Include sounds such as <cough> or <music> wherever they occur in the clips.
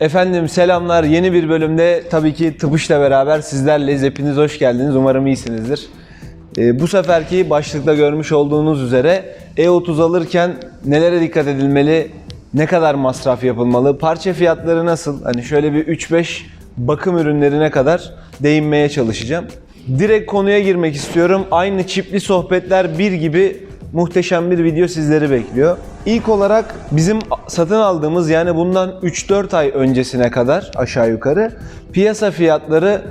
Efendim selamlar. Yeni bir bölümde tabii ki Tıpış'la beraber sizlerleyiz. Hepiniz hoş geldiniz. Umarım iyisinizdir. Ee, bu seferki başlıkta görmüş olduğunuz üzere E30 alırken nelere dikkat edilmeli, ne kadar masraf yapılmalı, parça fiyatları nasıl? Hani şöyle bir 3-5 bakım ürünlerine kadar değinmeye çalışacağım. Direkt konuya girmek istiyorum. Aynı çipli sohbetler bir gibi muhteşem bir video sizleri bekliyor. İlk olarak bizim satın aldığımız yani bundan 3-4 ay öncesine kadar aşağı yukarı piyasa fiyatları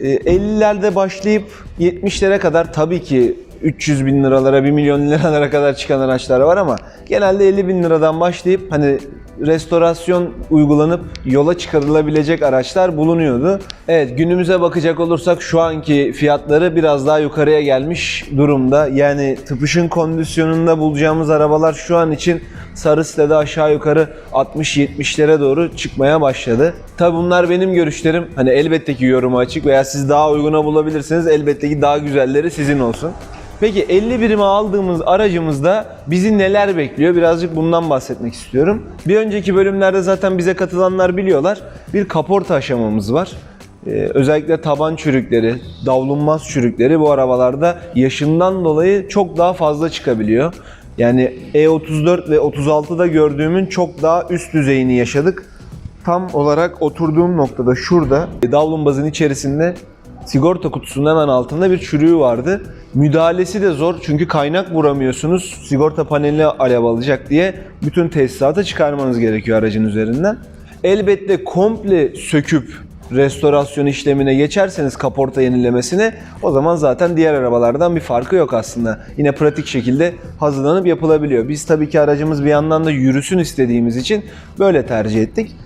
e, 50'lerde başlayıp 70'lere kadar tabii ki 300 bin liralara, 1 milyon liralara kadar çıkan araçlar var ama genelde 50 bin liradan başlayıp hani restorasyon uygulanıp yola çıkarılabilecek araçlar bulunuyordu. Evet günümüze bakacak olursak şu anki fiyatları biraz daha yukarıya gelmiş durumda. Yani tıpışın kondisyonunda bulacağımız arabalar şu an için sarı sitede aşağı yukarı 60-70'lere doğru çıkmaya başladı. Tabi bunlar benim görüşlerim. Hani elbette ki yoruma açık veya siz daha uyguna bulabilirsiniz. Elbette ki daha güzelleri sizin olsun. Peki 50 birime aldığımız aracımızda bizi neler bekliyor? Birazcık bundan bahsetmek istiyorum. Bir önceki bölümlerde zaten bize katılanlar biliyorlar. Bir kaporta aşamamız var. Ee, özellikle taban çürükleri, davlunmaz çürükleri bu arabalarda yaşından dolayı çok daha fazla çıkabiliyor. Yani E34 ve 36'da gördüğümün çok daha üst düzeyini yaşadık. Tam olarak oturduğum noktada şurada davlumbazın içerisinde sigorta kutusunun hemen altında bir çürüğü vardı. Müdahalesi de zor çünkü kaynak vuramıyorsunuz. Sigorta paneli alev alacak diye bütün tesisatı çıkarmanız gerekiyor aracın üzerinden. Elbette komple söküp restorasyon işlemine geçerseniz kaporta yenilemesine o zaman zaten diğer arabalardan bir farkı yok aslında. Yine pratik şekilde hazırlanıp yapılabiliyor. Biz tabii ki aracımız bir yandan da yürüsün istediğimiz için böyle tercih ettik.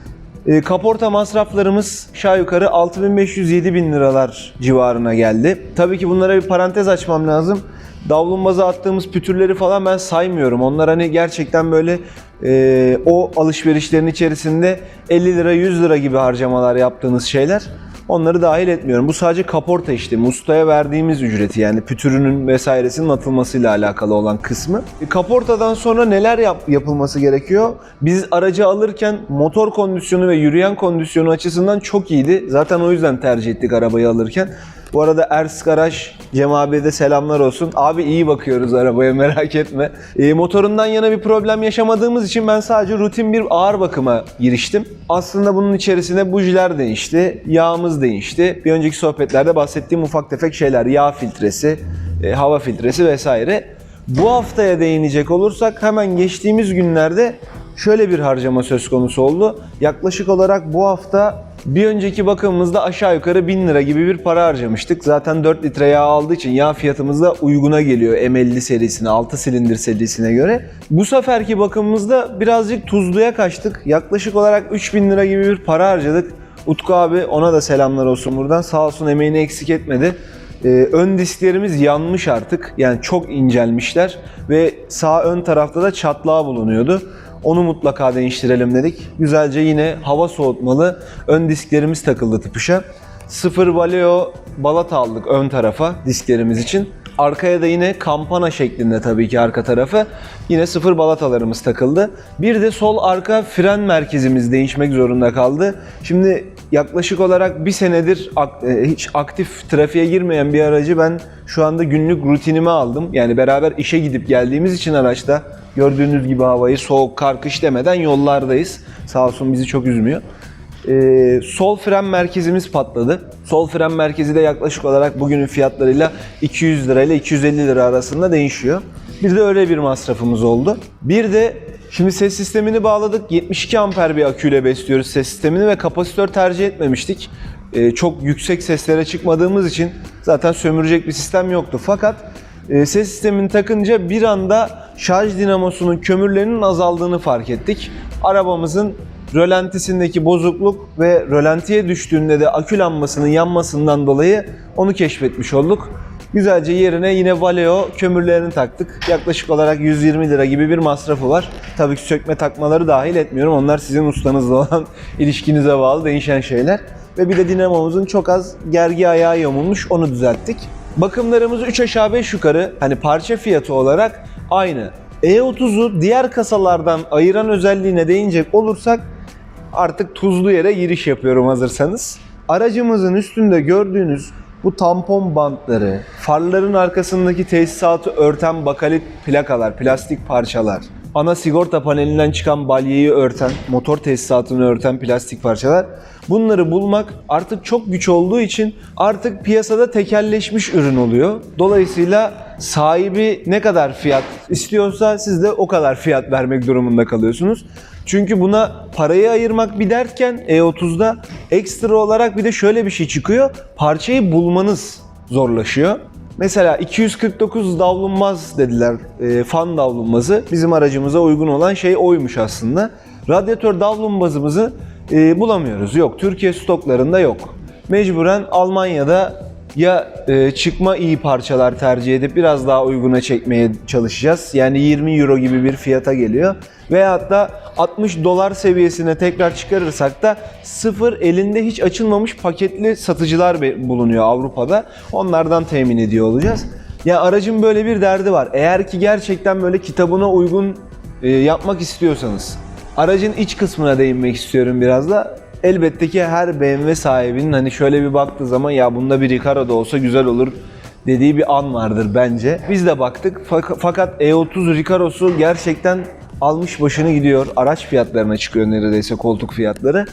E, kaporta masraflarımız aşağı yukarı 6500-7000 liralar civarına geldi. Tabii ki bunlara bir parantez açmam lazım. Davlumbaz'a attığımız pütürleri falan ben saymıyorum. Onlar hani gerçekten böyle e, o alışverişlerin içerisinde 50 lira 100 lira gibi harcamalar yaptığınız şeyler. Onları dahil etmiyorum. Bu sadece kaporta işlemi. Ustaya verdiğimiz ücreti yani pütürünün vesairesinin atılmasıyla alakalı olan kısmı. E, Kaportadan sonra neler yap- yapılması gerekiyor? Biz aracı alırken motor kondisyonu ve yürüyen kondisyonu açısından çok iyiydi. Zaten o yüzden tercih ettik arabayı alırken. Bu arada Ers Garaj Cem abiye de selamlar olsun. Abi iyi bakıyoruz arabaya merak etme. E, motorundan yana bir problem yaşamadığımız için ben sadece rutin bir ağır bakıma giriştim. Aslında bunun içerisine bujiler değişti, yağımız değişti. Bir önceki sohbetlerde bahsettiğim ufak tefek şeyler, yağ filtresi, e, hava filtresi vesaire. Bu haftaya değinecek olursak hemen geçtiğimiz günlerde şöyle bir harcama söz konusu oldu. Yaklaşık olarak bu hafta bir önceki bakımımızda aşağı yukarı 1000 lira gibi bir para harcamıştık. Zaten 4 litre yağ aldığı için yağ fiyatımız da uyguna geliyor M50 serisine, 6 silindir serisine göre. Bu seferki bakımımızda birazcık tuzluya kaçtık. Yaklaşık olarak 3000 lira gibi bir para harcadık. Utku abi ona da selamlar olsun buradan. Sağ olsun emeğini eksik etmedi. Ee, ön disklerimiz yanmış artık. Yani çok incelmişler ve sağ ön tarafta da çatlağı bulunuyordu. Onu mutlaka değiştirelim dedik. Güzelce yine hava soğutmalı ön disklerimiz takıldı tıpışa. Sıfır Valeo balata aldık ön tarafa disklerimiz için. Arkaya da yine kampana şeklinde tabii ki arka tarafı. Yine sıfır balatalarımız takıldı. Bir de sol arka fren merkezimiz değişmek zorunda kaldı. Şimdi yaklaşık olarak bir senedir e, hiç aktif trafiğe girmeyen bir aracı ben şu anda günlük rutinime aldım. Yani beraber işe gidip geldiğimiz için araçta gördüğünüz gibi havayı soğuk, kar, kış demeden yollardayız. Sağ olsun bizi çok üzmüyor. Ee, sol fren merkezimiz patladı. Sol fren merkezi de yaklaşık olarak bugünün fiyatlarıyla 200 lira ile 250 lira arasında değişiyor. Bir de öyle bir masrafımız oldu. Bir de şimdi ses sistemini bağladık. 72 amper bir aküyle besliyoruz ses sistemini ve kapasitör tercih etmemiştik. Ee, çok yüksek seslere çıkmadığımız için zaten sömürecek bir sistem yoktu. Fakat e, ses sistemini takınca bir anda şarj dinamosunun kömürlerinin azaldığını fark ettik. Arabamızın rölantisindeki bozukluk ve rölantiye düştüğünde de akü lambasının yanmasından dolayı onu keşfetmiş olduk. Güzelce yerine yine Valeo kömürlerini taktık. Yaklaşık olarak 120 lira gibi bir masrafı var. Tabii ki sökme takmaları dahil etmiyorum. Onlar sizin ustanızla olan <laughs> ilişkinize bağlı değişen şeyler. Ve bir de dinamomuzun çok az gergi ayağı yamulmuş. Onu düzelttik. Bakımlarımız 3 aşağı 5 yukarı hani parça fiyatı olarak aynı. E30'u diğer kasalardan ayıran özelliğine değinecek olursak artık tuzlu yere giriş yapıyorum hazırsanız. Aracımızın üstünde gördüğünüz bu tampon bantları, farların arkasındaki tesisatı örten bakalit plakalar, plastik parçalar, ana sigorta panelinden çıkan balyeyi örten, motor tesisatını örten plastik parçalar. Bunları bulmak artık çok güç olduğu için artık piyasada tekelleşmiş ürün oluyor. Dolayısıyla sahibi ne kadar fiyat istiyorsa siz de o kadar fiyat vermek durumunda kalıyorsunuz. Çünkü buna parayı ayırmak bir dertken E30'da ekstra olarak bir de şöyle bir şey çıkıyor. Parçayı bulmanız zorlaşıyor. Mesela 249 davlumbaz dediler, e, fan davlumbazı. Bizim aracımıza uygun olan şey oymuş aslında. Radyatör davlumbazımızı e, bulamıyoruz. Yok, Türkiye stoklarında yok. Mecburen Almanya'da ya e, çıkma iyi parçalar tercih edip biraz daha uyguna çekmeye çalışacağız. Yani 20 euro gibi bir fiyata geliyor. Veyahut da 60 dolar seviyesine tekrar çıkarırsak da sıfır elinde hiç açılmamış paketli satıcılar bulunuyor Avrupa'da. Onlardan temin ediyor olacağız. Ya aracın böyle bir derdi var. Eğer ki gerçekten böyle kitabına uygun e, yapmak istiyorsanız aracın iç kısmına değinmek istiyorum biraz da. Elbette ki her BMW sahibinin hani şöyle bir baktığı zaman ya bunda bir Recaro da olsa güzel olur dediği bir an vardır bence. Biz de baktık Fak- fakat E30 Recaro'su gerçekten almış başını gidiyor. Araç fiyatlarına çıkıyor neredeyse koltuk fiyatları.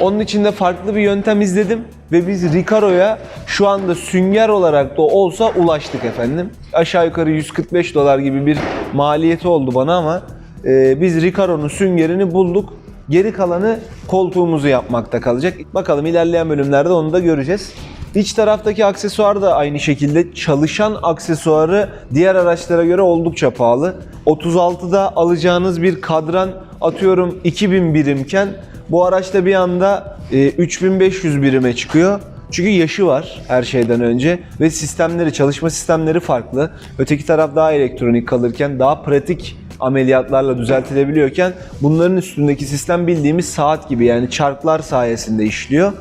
Onun için de farklı bir yöntem izledim ve biz Recaro'ya şu anda sünger olarak da olsa ulaştık efendim. Aşağı yukarı 145 dolar gibi bir maliyeti oldu bana ama e, biz Recaro'nun süngerini bulduk. Geri kalanı koltuğumuzu yapmakta kalacak. Bakalım ilerleyen bölümlerde onu da göreceğiz. İç taraftaki aksesuar da aynı şekilde çalışan aksesuarı diğer araçlara göre oldukça pahalı. 36'da alacağınız bir kadran atıyorum 2000 birimken bu araçta bir anda e, 3500 birime çıkıyor. Çünkü yaşı var her şeyden önce ve sistemleri, çalışma sistemleri farklı. Öteki taraf daha elektronik kalırken daha pratik ameliyatlarla düzeltilebiliyorken bunların üstündeki sistem bildiğimiz saat gibi yani çarklar sayesinde işliyor.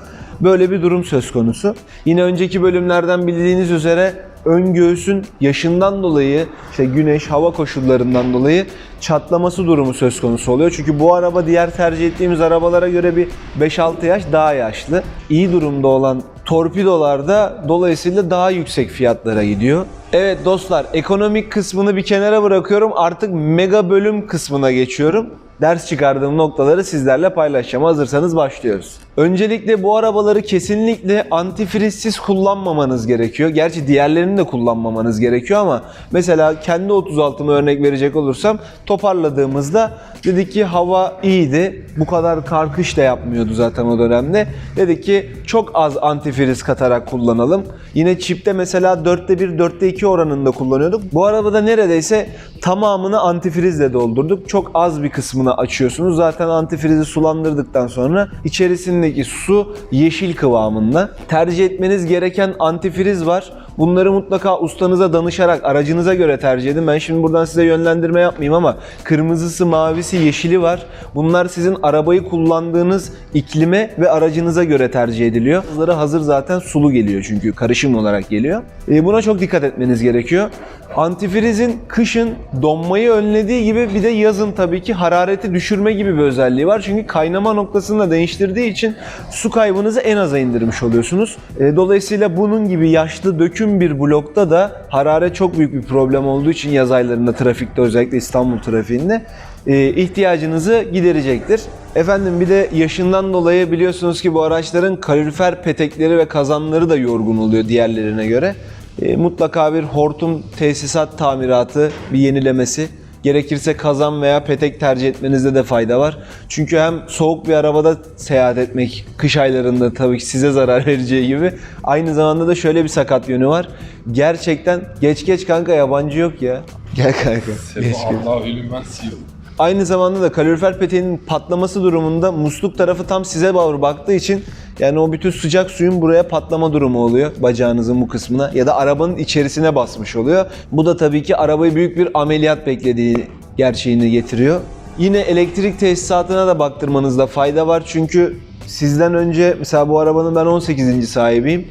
Böyle bir durum söz konusu. Yine önceki bölümlerden bildiğiniz üzere ön göğsün yaşından dolayı, işte güneş, hava koşullarından dolayı çatlaması durumu söz konusu oluyor. Çünkü bu araba diğer tercih ettiğimiz arabalara göre bir 5-6 yaş daha yaşlı. İyi durumda olan torpidolarda dolayısıyla daha yüksek fiyatlara gidiyor. Evet dostlar ekonomik kısmını bir kenara bırakıyorum. Artık mega bölüm kısmına geçiyorum. Ders çıkardığım noktaları sizlerle paylaşacağım. Hazırsanız başlıyoruz. Öncelikle bu arabaları kesinlikle antifrizsiz kullanmamanız gerekiyor. Gerçi diğerlerini de kullanmamanız gerekiyor ama mesela kendi 36'ıma örnek verecek olursam toparladığımızda dedik ki hava iyiydi. Bu kadar karkış da yapmıyordu zaten o dönemde. Dedik ki çok az antifriz katarak kullanalım. Yine çipte mesela 4'te 1, 4'te 2 oranında kullanıyorduk. Bu arabada neredeyse tamamını antifrizle doldurduk. Çok az bir kısmını açıyorsunuz. Zaten antifrizi sulandırdıktan sonra içerisindeki su yeşil kıvamında. Tercih etmeniz gereken antifriz var. Bunları mutlaka ustanıza danışarak aracınıza göre tercih edin. Ben şimdi buradan size yönlendirme yapmayayım ama kırmızısı, mavisi, yeşili var. Bunlar sizin arabayı kullandığınız iklime ve aracınıza göre tercih ediliyor. Bazıları hazır zaten sulu geliyor çünkü karışım olarak geliyor. E, buna çok dikkat etmeniz gerekiyor. Antifrizin kışın donmayı önlediği gibi bir de yazın tabii ki harareti düşürme gibi bir özelliği var. Çünkü kaynama noktasını da değiştirdiği için su kaybınızı en aza indirmiş oluyorsunuz. E, dolayısıyla bunun gibi yaşlı döküm bir blokta da hararet çok büyük bir problem olduğu için yaz aylarında trafikte özellikle İstanbul trafiğinde e, ihtiyacınızı giderecektir. Efendim bir de yaşından dolayı biliyorsunuz ki bu araçların kalorifer petekleri ve kazanları da yorgun oluyor diğerlerine göre. E, mutlaka bir hortum tesisat tamiratı, bir yenilemesi, gerekirse kazan veya petek tercih etmenizde de fayda var. Çünkü hem soğuk bir arabada seyahat etmek kış aylarında tabii ki size zarar <laughs> vereceği gibi aynı zamanda da şöyle bir sakat yönü var. Gerçekten geç geç kanka yabancı yok ya. Gel kanka. Geç geç. Allah ölümden CEO. Aynı zamanda da kalorifer peteğinin patlaması durumunda musluk tarafı tam size doğru baktığı için yani o bütün sıcak suyun buraya patlama durumu oluyor bacağınızın bu kısmına ya da arabanın içerisine basmış oluyor. Bu da tabii ki arabayı büyük bir ameliyat beklediği gerçeğini getiriyor. Yine elektrik tesisatına da baktırmanızda fayda var çünkü sizden önce mesela bu arabanın ben 18. sahibiyim.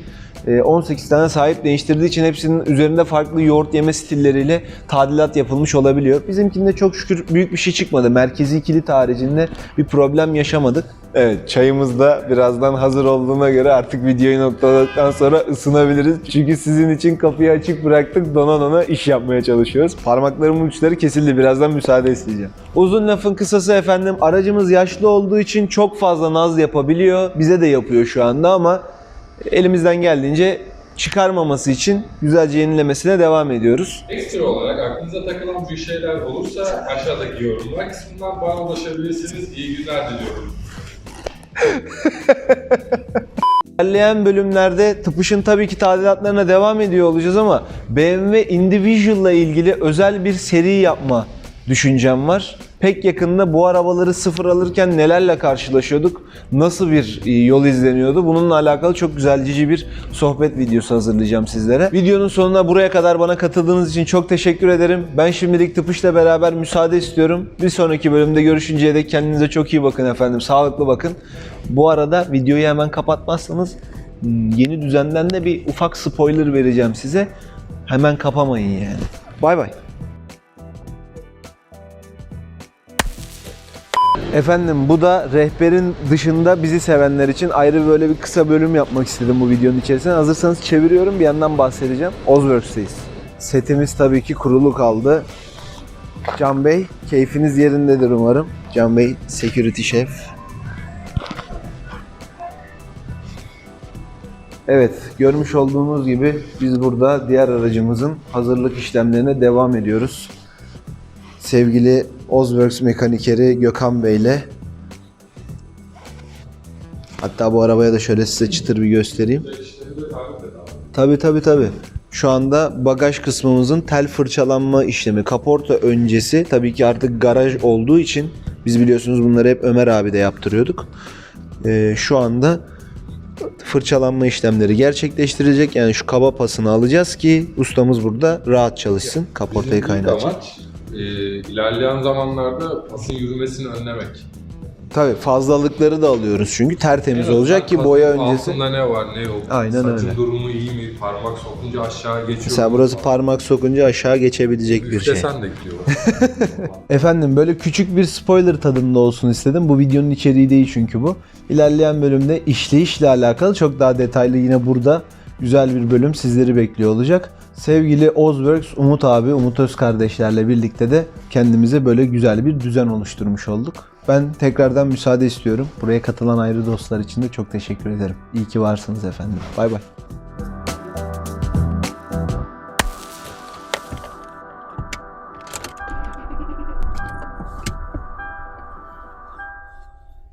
E, 18 tane sahip değiştirdiği için hepsinin üzerinde farklı yoğurt yeme stilleriyle tadilat yapılmış olabiliyor. Bizimkinde çok şükür büyük bir şey çıkmadı. Merkezi kilit haricinde bir problem yaşamadık. Evet çayımız da birazdan hazır olduğuna göre artık videoyu noktaladıktan sonra ısınabiliriz. Çünkü sizin için kapıyı açık bıraktık dona dona iş yapmaya çalışıyoruz. Parmaklarımın uçları kesildi birazdan müsaade isteyeceğim. Uzun lafın kısası efendim aracımız yaşlı olduğu için çok fazla naz yapabiliyor. Bize de yapıyor şu anda ama elimizden geldiğince çıkarmaması için güzelce yenilemesine devam ediyoruz. Ekstra olarak aklınıza takılan bir şeyler olursa aşağıdaki yorumlar kısmından bana ulaşabilirsiniz. İyi günler diliyorum. <laughs> İlerleyen bölümlerde tıpışın tabii ki tadilatlarına devam ediyor olacağız ama BMW Individual'la ilgili özel bir seri yapma düşüncem var. Pek yakında bu arabaları sıfır alırken nelerle karşılaşıyorduk, nasıl bir e, yol izleniyordu bununla alakalı çok güzel cici bir sohbet videosu hazırlayacağım sizlere. Videonun sonuna buraya kadar bana katıldığınız için çok teşekkür ederim. Ben şimdilik tıpışla beraber müsaade istiyorum. Bir sonraki bölümde görüşünceye dek kendinize çok iyi bakın efendim, sağlıklı bakın. Bu arada videoyu hemen kapatmazsanız hmm, yeni düzenden de bir ufak spoiler vereceğim size. Hemen kapamayın yani. Bay bay. Efendim bu da rehberin dışında bizi sevenler için ayrı böyle bir kısa bölüm yapmak istedim bu videonun içerisine. Hazırsanız çeviriyorum bir yandan bahsedeceğim. Ozworks'teyiz. Setimiz tabii ki kurulu kaldı. Can Bey keyfiniz yerindedir umarım. Can Bey security chef. Evet, görmüş olduğunuz gibi biz burada diğer aracımızın hazırlık işlemlerine devam ediyoruz. Sevgili Ozworks mekanikeri Gökhan Bey ile Hatta bu arabaya da şöyle size çıtır bir göstereyim. Tabi tabi tabi. Şu anda bagaj kısmımızın tel fırçalanma işlemi, kaporta öncesi tabii ki artık garaj olduğu için biz biliyorsunuz bunları hep Ömer abi de yaptırıyorduk. Ee, şu anda fırçalanma işlemleri gerçekleştirecek. Yani şu kaba pasını alacağız ki ustamız burada rahat çalışsın. Kaportayı kaynatacak. amaç e, ilerleyen zamanlarda pasın yürümesini önlemek. Tabii fazlalıkları da alıyoruz çünkü tertemiz En olacak ki boya öncesi. Altında ne var ne yok. Aynen Saçın öyle. durumu iyi mi? Parmak sokunca aşağı geçiyor Mesela burası parmak sokunca aşağı geçebilecek bir şey. Üflesen de gidiyor. <laughs> Efendim böyle küçük bir spoiler tadında olsun istedim. Bu videonun içeriği değil çünkü bu. İlerleyen bölümde işleyişle alakalı çok daha detaylı yine burada güzel bir bölüm sizleri bekliyor olacak. Sevgili Ozworks Umut abi, Umut Öz kardeşlerle birlikte de kendimize böyle güzel bir düzen oluşturmuş olduk. Ben tekrardan müsaade istiyorum. Buraya katılan ayrı dostlar için de çok teşekkür ederim. İyi ki varsınız efendim. Bay bay.